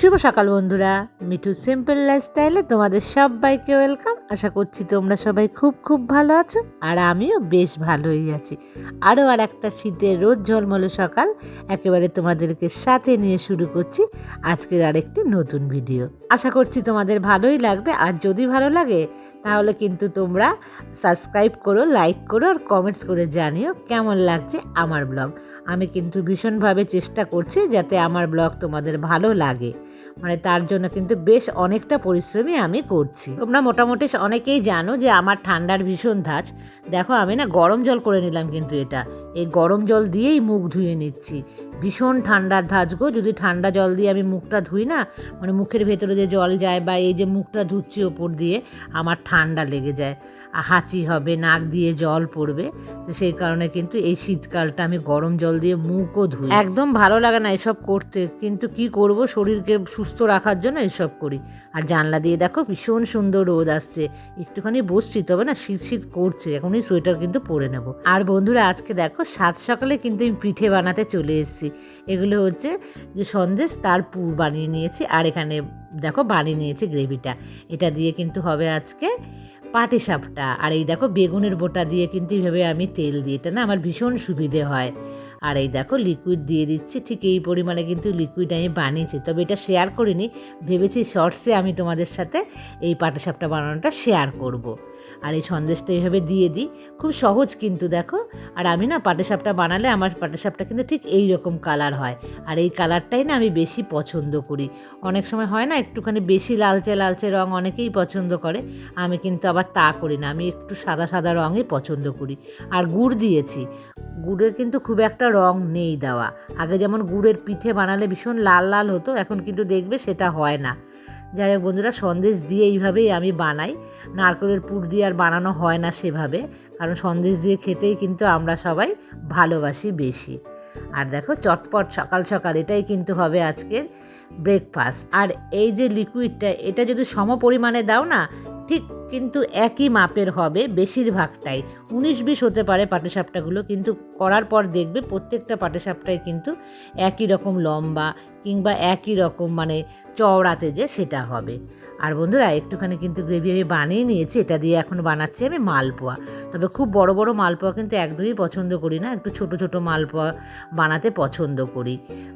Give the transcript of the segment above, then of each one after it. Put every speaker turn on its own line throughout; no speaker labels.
শুভ সকাল বন্ধুরা। Mithu simple life স্টাইলে তোমাদের সবাইকে ওয়েলকাম আশা করছি তোমরা সবাই খুব খুব ভালো আছো আর আমিও বেশ ভালোই আছি। আরও আর একটা শীতের রোদ ঝলমলে সকাল, একেবারে তোমাদেরকে সাথে নিয়ে শুরু করছি আজকের আরেকটি নতুন ভিডিও আশা করছি তোমাদের ভালোই লাগবে। আর যদি ভালো লাগে তাহলে কিন্তু তোমরা সাবস্ক্রাইব করো লাইক করো আর কমেন্টস করে জানিও কেমন লাগছে আমার ব্লগ আমি কিন্তু ভীষণভাবে চেষ্টা করছি যাতে আমার ব্লগ তোমাদের ভালো লাগে। মানে তার জন্য কিন্তু বেশ অনেকটা পরিশ্রমী আমি করছি। তোমরা মোটামুটি অনেকেই জানো যে আমার ঠান্ডার ভীষণ ধাঁচ। দেখো আমি না গরম জল করে নিলাম কিন্তু এটা। এই গরম জল দিয়েই মুখ ধুয়ে নিচ্ছি। ভীষণ ঠান্ডার ধাঁচ গো। যদি ঠান্ডা জল দিয়ে আমি মুখটা ধুই না মানে মুখের ভেতরে যে জল যায় বা এই যে মুখটা ধুচ্ছি ওপর দিয়ে, আমার ঠান্ডা লেগে যায়। হাঁচি হবে, নাক দিয়ে জল পড়বে। তো সেই কারণে কিন্তু এই শীতকালটা আমি গরম জল দিয়ে মুখও ধুই। একদম ভালো লাগে না এসব করতে। কিন্তু কি করব? শরীরকে সুস্থ রাখার জন্য এসব করি। আর জানলা দিয়ে দেখো ভীষণ সুন্দর রোদ আসছে। একটুখানি বসছি, তবে না শীত শীত করছে। এখনই সোয়েটার কিন্তু পরে নেব। আর বন্ধুরা, আজকে দেখো সাত সকালে কিন্তু আমি পিঠে বানাতে চলে এসেছি। এগুলো হচ্ছে যে সন্দেশ, তার পুর বানিয়ে নিয়েছি। আর এখানে দেখো বানিয়ে নিয়েছি গ্রেভিটা। এটা দিয়ে কিন্তু হবে আজকে পাটি সাপটা। আর এই দেখো বেগুনের বোটা দিয়ে কিন্তু এভাবে আমি তেল দিই। এটা না আমার ভীষণ সুবিধে হয়। আর এই দেখো লিকুইড দিয়ে দিচ্ছি, ঠিক এই পরিমাণে কিন্তু লিকুইড আমি বানিয়েছি। তবে এটা শেয়ার করিনি, ভেবেছি শর্টসে আমি তোমাদের সাথে এই পাটাসাপটা বানানোটা শেয়ার করব। আর এই সন্দেশটা এইভাবে দিয়ে দিই, খুব সহজ কিন্তু দেখো। আর আমি না পাটাসাপটা বানালে আমার পাটাসাপটা কিন্তু ঠিক এই রকম কালার হয়। আর এই কালারটাই না আমি বেশি পছন্দ করি। অনেক সময় হয় না একটুখানি বেশি লালচে লালচে রং অনেকেই পছন্দ করে, আমি কিন্তু আবার তা করি না, আমি একটু সাদা সাদা রঙই পছন্দ করি। আর গুড় দিয়েছি গুড়ের কিন্তু খুব একটা রং নেই দেওয়া। আগে যেমন গুড়ের পিঠে বানালে ভীষণ লাল লাল হতো, এখন কিন্তু দেখবে সেটা হয় না। যাই হোক বন্ধুরা, সন্দেশ দিয়ে এইভাবেই আমি বানাই। নারকেলের পুর দিয়ে আর বানানো হয় না সেভাবে, কারণ সন্দেশ দিয়ে খেতেই কিন্তু আমরা সবাই ভালোবাসি বেশি। আর দেখো, চটপট সকাল সকাল এটাই কিন্তু হবে আজকের ব্রেকফাস্ট আর এই যে লিকুইডটা এটা যদি সম পরিমাণে দাও না, ঠিক কিন্তু একই মাপের হবে বেশিরভাগটাই। উনিশ বিশ হতে পারে পাটিসাপটাগুলো কিন্তু করার পর দেখবে প্রত্যেকটা পাটিসাপটাই কিন্তু একই রকম লম্বা কিংবা একই রকম মানে চওড়াতে যে সেটা হবে। আর বন্ধুরা, একটুখানি কিন্তু গ্রেভি আমি বানিয়ে নিয়েছি, এটা দিয়ে এখন বানাচ্ছি আমি মালপোয়া। তবে খুব বড় বড় মালপোয়া কিন্তু একদমই পছন্দ করি না, একটু ছোট ছোট মালপোয়া বানাতে পছন্দ করি।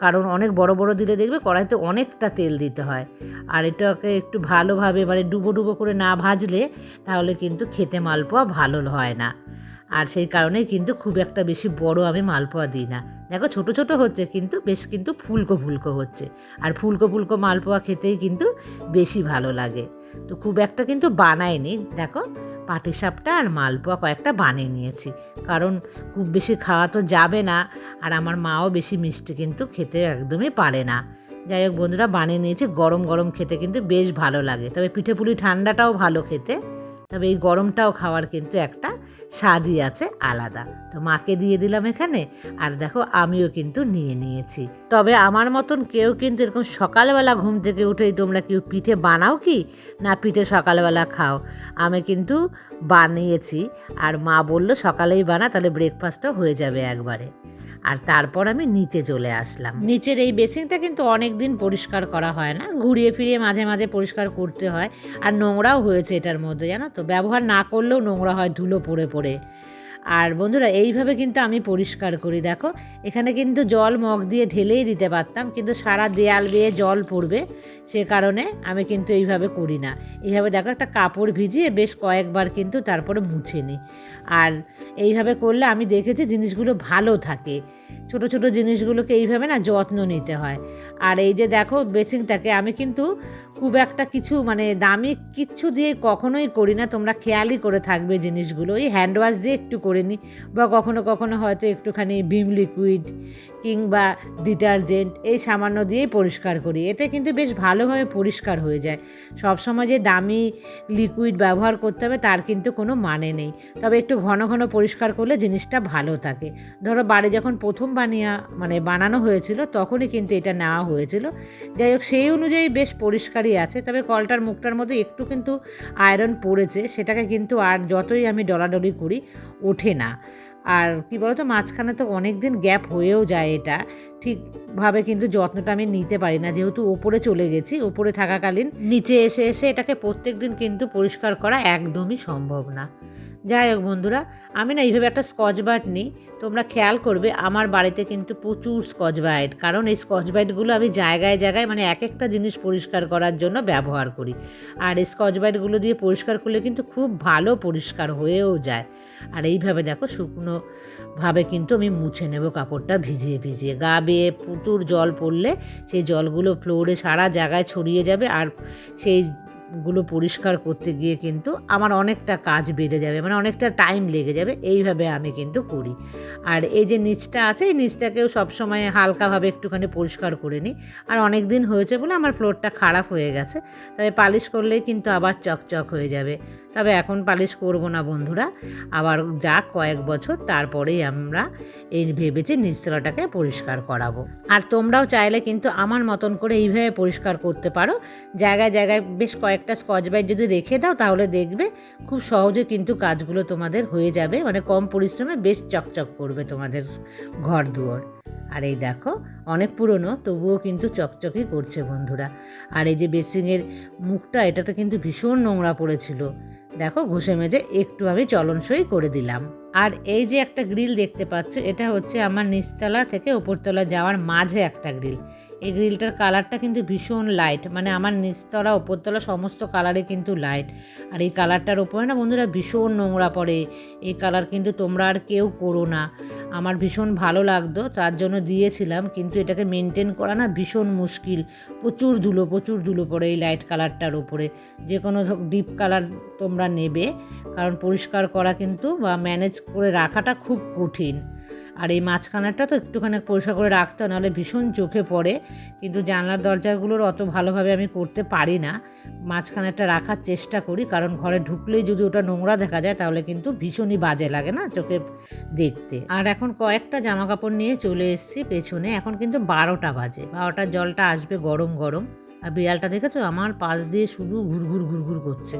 কারণ অনেক বড় বড় দিলে দেখবে কড়াইতে অনেকটা তেল দিতে হয়। আর এটাকে একটু ভালোভাবে মানে ডুবো ডুবো করে না ভাজলে তাহলে কিন্তু খেতে মালপোয়া ভালো হয় না। আর সেই কারণেই কিন্তু খুব একটা বেশি বড় আমি মালপোয়া দিই না। দেখো ছোট ছোট হচ্ছে কিন্তু বেশ কিন্তু ফুলকো ফুলকো হচ্ছে। আর ফুলকো ফুলকো মালপোয়া খেতেই কিন্তু বেশি ভালো লাগে। তো খুব একটা কিন্তু বানায়নি দেখো পাটিসাপটা আর মালপোয়া কয়েকটা বানিয়ে নিয়েছি। কারণ খুব বেশি খাওয়া তো যাবে না। আর আমার মাও বেশি মিষ্টি কিন্তু খেতে একদমই পারে না। যাই হোক বন্ধুরা, বানিয়ে নিয়েছি। গরম গরম খেতে কিন্তু বেশ ভালো লাগে। তবে পিঠে পুলি ঠান্ডাটাও ভালো খেতে। তবে এই গরমটাও খাওয়ার কিন্তু একটা স্বাদই আছে আলাদা। তো মাকে দিয়ে দিলাম এখানে, আর দেখো আমিও কিন্তু নিয়ে নিয়েছি। তবে আমার মতন কেউ কিন্তু এরকম সকালবেলা ঘুম থেকে উঠেই তোমরা কেউ পিঠে বানাও কি? না, পিঠে সকালবেলা খাও। আমি কিন্তু বানিয়েছি। আর মা বলল, সকালেই বানা, তাহলে ব্রেকফাস্টও হয়ে যাবে একবারে। আর তারপর আমি নিচে চলে আসলাম। নিচের এই বেসিনটা কিন্তু অনেক দিন পরিষ্কার করা হয় না। ঘুরিয়ে ফিরিয়ে মাঝে মাঝে পরিষ্কার করতে হয়। আর নোংরাও হয়েছে এটার মধ্যে, জানো তো? ব্যবহার না করলেও নোংরা হয়, ধুলো পড়ে পড়ে। আর বন্ধুরা, এইভাবে কিন্তু আমি পরিষ্কার করি, দেখো। এখানে কিন্তু জল মগ দিয়ে ঢেলেই দিতে পারতাম, কিন্তু সারা দেয়াল বেয়ে জল পড়বে, সে কারণে আমি কিন্তু এইভাবে করি না। এইভাবে দেখো, একটা কাপড় ভিজিয়ে বেশ কয়েকবার কিন্তু তারপরে মুছে নিই। আর এইভাবে করলে আমি দেখেছি জিনিসগুলো ভালো থাকে। ছোট ছোট জিনিসগুলোকে এইভাবে না যত্ন নিতে হয়। আর এই যে দেখো বেসিংটাকে আমি কিন্তু খুব একটা কিছু মানে দামি কিচ্ছু দিয়ে কখনোই করি না, তোমরা খেয়ালই করে থাকবে জিনিসগুলো। ওই হ্যান্ড ওয়াশ দিয়ে একটু করে নিই বা কখনো কখনো হয়তো একটুখানি ভিম লিকুইড কিংবা ডিটারজেন্ট এই সামান্য দিয়েই পরিষ্কার করি। এতে কিন্তু বেশ ভালোভাবে পরিষ্কার হয়ে যায়। সবসময় যে দামি লিকুইড ব্যবহার করতে হবে তার কিন্তু কোনো মানে নেই। তবে একটু ঘন ঘন পরিষ্কার করলে জিনিসটা ভালো থাকে। ধরো বাড়ি যখন প্রথম বানিয়া মানে বানানো হয়েছিল তখনই কিন্তু এটা নেওয়া হয়েছিল। যাই হোক, সেই অনুযায়ী বেশ পরিষ্কারই আছে। তবে কলটার মুখটার মধ্যে একটু কিন্তু আয়রন পড়েছে। সেটাকে কিন্তু আর যতই আমি ডলাডলি করি ওঠে না। আর কি বলতো, মাঝখানে তো অনেক দিন গ্যাপ হয়েও যায় এটা। ঠিকভাবে কিন্তু যত্নটা আমি নিতে পারি না, যেহেতু ওপরে চলে গেছি, ওপরে থাকাকালীন নিচে এসে এসে এটাকে প্রত্যেক দিন কিন্তু পরিষ্কার করা একদমই সম্ভব না। যাই হোক বন্ধুরা, আমি না এইভাবে একটা স্কচ বাইট নিই। তোমরা খেয়াল করবে, আমার বাড়িতে কিন্তু প্রচুর স্কচ ব্রাইট কারণ এই স্কচ ব্রাইটগুলো আমি জায়গায় জায়গায় মানে এক একটা জিনিস পরিষ্কার করার জন্য ব্যবহার করি। আর এই স্কচ ব্রাইটগুলো দিয়ে পরিষ্কার করলে কিন্তু খুব ভালো পরিষ্কার হয়েও যায়। আর এইভাবে দেখো শুকনোভাবে কিন্তু আমি মুছে নেব কাপড়টা ভিজিয়ে ভিজিয়ে। গা বেয়ে প্রচুর জল পড়লে সেই জলগুলো ফ্লোরে সারা জায়গায় ছড়িয়ে যাবে। আর সেই গুলো পরিষ্কার করতে গিয়ে কিন্তু আমার অনেকটা কাজ বেড়ে যাবে মানে অনেকটা টাইম লেগে যাবে, এইভাবে আমি কিন্তু করি। আর এই যে নিচটা আছে, এই নিচটাকেও সবসময় হালকাভাবে একটুখানি পরিষ্কার করে নিই। আর অনেক দিন হয়েছে বলে আমার ফ্লোরটা খারাপ হয়ে গেছে, তবে পালিশ করলেই কিন্তু আবার চকচক হয়ে যাবে। তবে এখন পালিশ করব না, বন্ধুরা। আবার যা কয়েক বছর, তারপরেই আমরা এই ভেবেছি নিচতলাটাকে পরিষ্কার করাবো। আর তোমরাও চাইলে কিন্তু আমার মতন করে এইভাবে পরিষ্কার করতে পারো। জায়গায় জায়গায় বেশ কয়েকটা স্কচ ব্রাইট যদি রেখে দাও, তাহলে দেখবে খুব সহজে কিন্তু কাজগুলো তোমাদের হয়ে যাবে। মানে কম পরিশ্রমে বেশ চকচক করবে তোমাদের ঘর দুয়ার আর এই দেখো, অনেক পুরনো, তবুও কিন্তু চকচকে করছে বন্ধুরা। আর এই যে বেসিংয়ের মুখটা, এটাতে কিন্তু ভীষণ নোংরা পড়েছিল। দেখো, ঘষে মেজে একটু আমি চলনসই করে দিলাম। আর এই যে একটা গ্রিল দেখতে পাচ্ছ, এটা হচ্ছে আমার নিচতলা থেকে ওপরতলা যাওয়ার মাঝে একটা গ্রিল। এই গ্রিলটার কালারটা কিন্তু ভীষণ লাইট মানে আমার নিচতলা ওপরতলা সমস্ত কালারে কিন্তু লাইট আর এই কালারটার ওপরে না বন্ধুরা ভীষণ নোংরা পড়ে। এই কালার কিন্তু তোমরা আর কেউ করো না। আমার ভীষণ ভালো লাগতো, তার জন্য দিয়েছিলাম, কিন্তু এটাকে মেনটেন করা না ভীষণ মুশকিল। প্রচুর ধুলো প্রচুর ধুলো পড়ে এই লাইট কালারটার ওপরে যে কোনো ডিপ কালার তোমরা নেবে, কারণ পরিষ্কার করা কিন্তু বা ম্যানেজ করে রাখাটা খুব কঠিন। আর এই মাঝখানাটা তো একটুখানি পরিষ্কার করে রাখতে হয়, নাহলে ভীষণ চোখে পড়ে। কিন্তু জানলার দরজাগুলোর অত ভালোভাবে আমি করতে পারি না। মাঝখানেরটা রাখার চেষ্টা করি, কারণ ঘরে ঢুকলেই যদি ওটা নোংরা দেখা যায়, তাহলে কিন্তু ভীষণই বাজে লাগে না চোখে দেখতে। আর এখন কয়েকটা জামা কাপড় নিয়ে চলে এসেছি পেছনে, এখন কিন্তু বারোটা বাজে। বারোটার জলটা আসবে গরম গরম। আর বিড়ালটা দেখেছ? আমার পাশ দিয়ে শুধু ঘুরঘুর ঘুরঘুর করছে।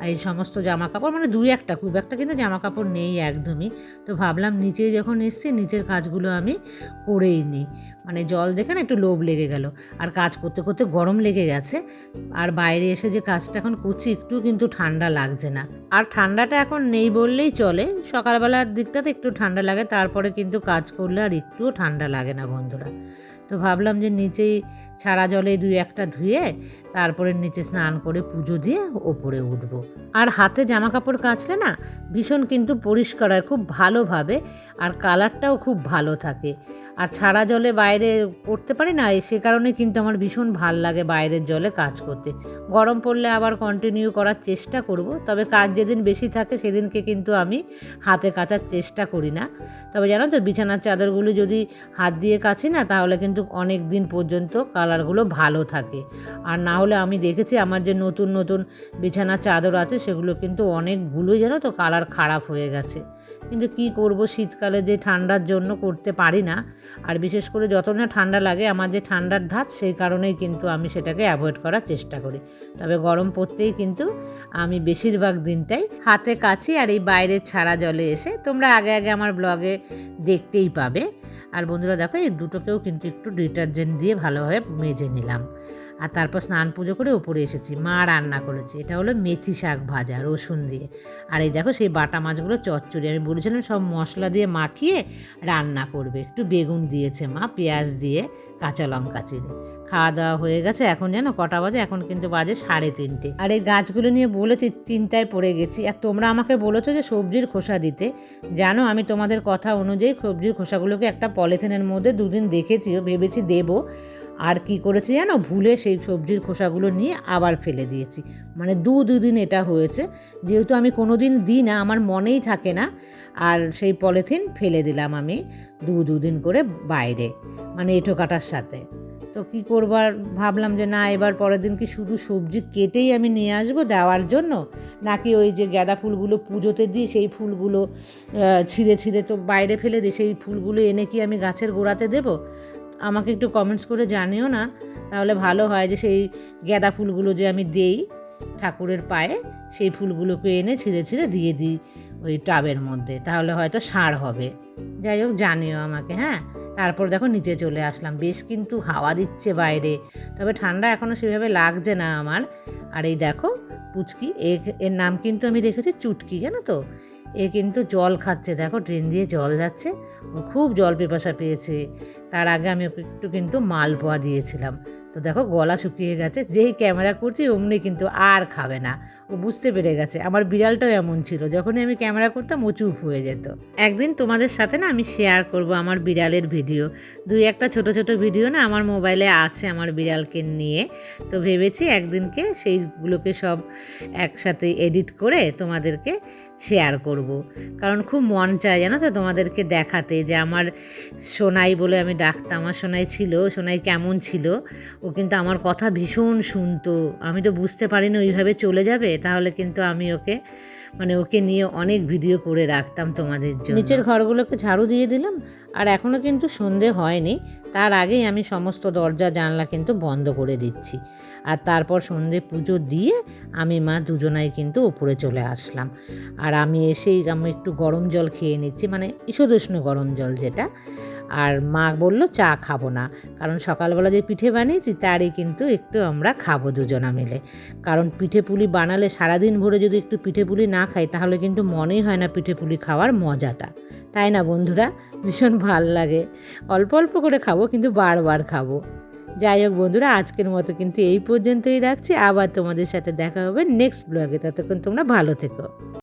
আর এই সমস্ত জামা কাপড় মানে দুই একটা, খুব একটা কিন্তু জামা কাপড় নেই একদমই। তো ভাবলাম নিচে যখন এসছি, নিচের কাজগুলো আমি করেই নিই। মানে জল দেখে না একটু লোভ লেগে গেল। আর কাজ করতে করতে গরম লেগে গেছে। আর বাইরে এসে যে কাজটা এখন করছি, একটু কিন্তু ঠান্ডা লাগছে না। আর ঠান্ডাটা এখন নেই বললেই চলে। সকালবেলার দিকটাতে একটু ঠান্ডা লাগে, তারপরে কিন্তু কাজ করলে আর একটুও ঠান্ডা লাগে না বন্ধুরা। তো ভাবলাম যে নিচেই ছাড়া জলে দুই একটা ধুয়ে তারপরে নিচে স্নান করে পুজো দিয়ে ওপরে উঠব। আর হাতে জামা কাপড় কাচলে না ভীষণ কিন্তু পরিষ্কার হয়, খুব ভালোভাবে আর কালারটাও খুব ভালো থাকে। আর ছাড়া জলে বাইরে করতে পারি না সে কারণে কিন্তু আমার ভীষণ ভালো লাগে বাইরের জলে কাজ করতে। গরম পড়লে আবার কন্টিনিউ করার চেষ্টা করব, তবে কাজ যেদিন বেশি থাকে সেদিনকে কিন্তু আমি হাতে কাচার চেষ্টা করি না। তবে জানো তো বিছানার চাদরগুলো যদি হাত দিয়ে কাছি না, তাহলে কিন্তু অনেক দিন পর্যন্ত কালারগুলো ভালো থাকে। আর না হলে আমি দেখেছি আমার যে নতুন নতুন বিছানার চাদর আছে, সেগুলো কিন্তু অনেকগুলোই জানো তো কালার খারাপ হয়ে গেছে। কিন্তু কি করব, শীতকালে যে ঠান্ডার জন্য করতে পারি না। আর বিশেষ করে যত না ঠান্ডা লাগে, আমার যে ঠান্ডার ধাত, সেই কারণেই কিন্তু আমি সেটাকে অ্যাভয়েড করার চেষ্টা করি। তবে গরম পড়তেই কিন্তু আমি বেশিরভাগ দিনটাই হাতে কাছি আর এই বাইরের ছাড়া জলে এসে তোমরা আগে আগে আমার ব্লগে দেখতেই পাবে। আর বন্ধুরা দেখো এই দুটোকেও কিন্তু একটু ডিটারজেন্ট দিয়ে ভালোভাবে মেজে নিলাম। আর তারপর স্নান পুজো করে ওপরে এসেছি। মা রান্না করেছে। এটা হলো মেথি শাক ভাজা, রসুন দিয়ে। আর এই দেখো সেই বাটা মাছগুলো চচ্চড়ি। আমি বলেছিলাম সব মশলা দিয়ে মাখিয়ে রান্না করবে। একটু বেগুন দিয়েছে মা, পেঁয়াজ দিয়ে, কাঁচা লঙ্কা চিড়ে খাওয়া দাওয়া হয়ে গেছে। এখন যেন কটা বাজে? এখন কিন্তু বাজে সাড়ে তিনটে। আর এই গাছগুলো নিয়ে বলেছি, চিন্তায় পড়ে গেছি। আর তোমরা আমাকে বলেছ যে সবজির খোসা দিতে। জানো, আমি তোমাদের কথা অনুযায়ী সবজির খোসাগুলোকে একটা পলিথিনের মধ্যে দুদিন দেখেছিও ভেবেছি দেবো। আর কি করেছি জানো? ভুলে সেই সবজির খোসাগুলো নিয়ে আবার ফেলে দিয়েছি। মানে দু দুদিন এটা হয়েছে। যেহেতু আমি কোনো দিন দিই না, আমার মনেই থাকে না। আর সেই পলিথিন ফেলে দিলাম আমি দু দুদিন করে বাইরে মানে এঁটো কাটার সাথে। তো কি করবার ভাবলাম যে না, এবার পরের দিন কি শুধু সবজি কেটেই আমি নিয়ে আসব দেওয়ার জন্য? নাকি ওই যে গাঁদা ফুলগুলো পুজোতে দিই, সেই ফুলগুলো ছিঁড়ে ছিঁড়ে তো বাইরে ফেলে দিই, সেই ফুলগুলো এনে কি আমি গাছের গোড়াতে দেবো? আমাকে একটু কমেন্টস করে জানিও না, তাহলে ভালো হয় যে সেই গাঁদা ফুলগুলো যে আমি দেই ঠাকুরের পায়ে, সেই ফুলগুলোকে এনে ছিঁড়ে ছিঁড়ে দিয়ে দিই ওই টাবের মধ্যে, তাহলে হয়তো সার হবে। যাই হোক, জানিও আমাকে হ্যাঁ? তারপর দেখো নিচে চলে আসলাম। বেশ কিন্তু হাওয়া দিচ্ছে বাইরে, তবে ঠান্ডা এখনও সেভাবে লাগছে না আমার। আর এই দেখো পুচকি। এর নাম কিন্তু আমি রেখেছি চুটকি, জানো তো? এ কিন্তু জল খাচ্ছে, দেখো ড্রেন দিয়ে জল যাচ্ছে। খুব জল পেপাসা পেয়েছে। তার আগে আমি ওকে একটু কিন্তু মালপোয়া দিয়েছিলাম। তো দেখো গলা শুকিয়ে গেছে, যেই ক্যামেরা করছি অমনি কিন্তু আর খাবে না। ও বুঝতে পেরে গেছে, আমার বিড়ালটাও এমন ছিল, যখনই আমি ক্যামেরা করতাম ও চুপ হয়ে যেত। একদিন তোমাদের সাথে না আমি শেয়ার করব আমার বিড়ালের ভিডিও দুই একটা ছোট ছোট ভিডিও না আমার মোবাইলে আছে আমার বিড়ালকে নিয়ে। তো ভেবেছি একদিনকে সেইগুলোকে সব একসাথে এডিট করে তোমাদেরকে শেয়ার করব। কারণ খুব মন চায় জানো তো তোমাদেরকে দেখাতে যে আমার সোনাই বলে আমি ডাকতাম, আমার সোনাই ছিল, সোনাই কেমন ছিল, ও কিন্তু আমার কথা ভীষণ শুনতো আমি তো বুঝতে পারিনি ওইভাবে চলে যাবে, তাহলে কিন্তু আমি ওকে মানে ওকে নিয়ে অনেক ভিডিও করে রাখতাম তোমাদের জন্য। নিচের ঘরগুলোকে ঝাড়ু দিয়ে দিলাম, আর এখনও কিন্তু সন্ধে হয়নি। তার আগেই আমি সমস্ত দরজা, জানলা কিন্তু বন্ধ করে দিচ্ছি। আর তারপর সন্ধে পুজো দিয়ে আমি মা দুজনাই কিন্তু উপরে চলে আসলাম। আর আমি এসেই আমি একটু গরম জল খেয়ে নিচ্ছি মানে ঈষদুষ্ণ গরম জল যেটা। আর মা বলল, চা খাব না। কারণ সকালবেলা যে পিঠে বানিয়েছি, তারই কিন্তু একটু আমরা খাব দুজনা মিলে। কারণ পিঠে পুলি বানালে সারাদিন ভরে যদি একটু পিঠে পুলি না খাই, তাহলে কিন্তু মনেই হয় না পিঠে পুলি খাওয়ার মজাটা। তাই না বন্ধুরা? ভীষণ ভালো লাগে। অল্প অল্প করে খাব, কিন্তু বারবার খাব। যাই হোক বন্ধুরা, আজকের মতো কিন্তু এই পর্যন্তই রাখছি। আবার তোমাদের সাথে দেখা হবে নেক্সট ব্লগে। ততক্ষণ তোমরা ভালো থেকো।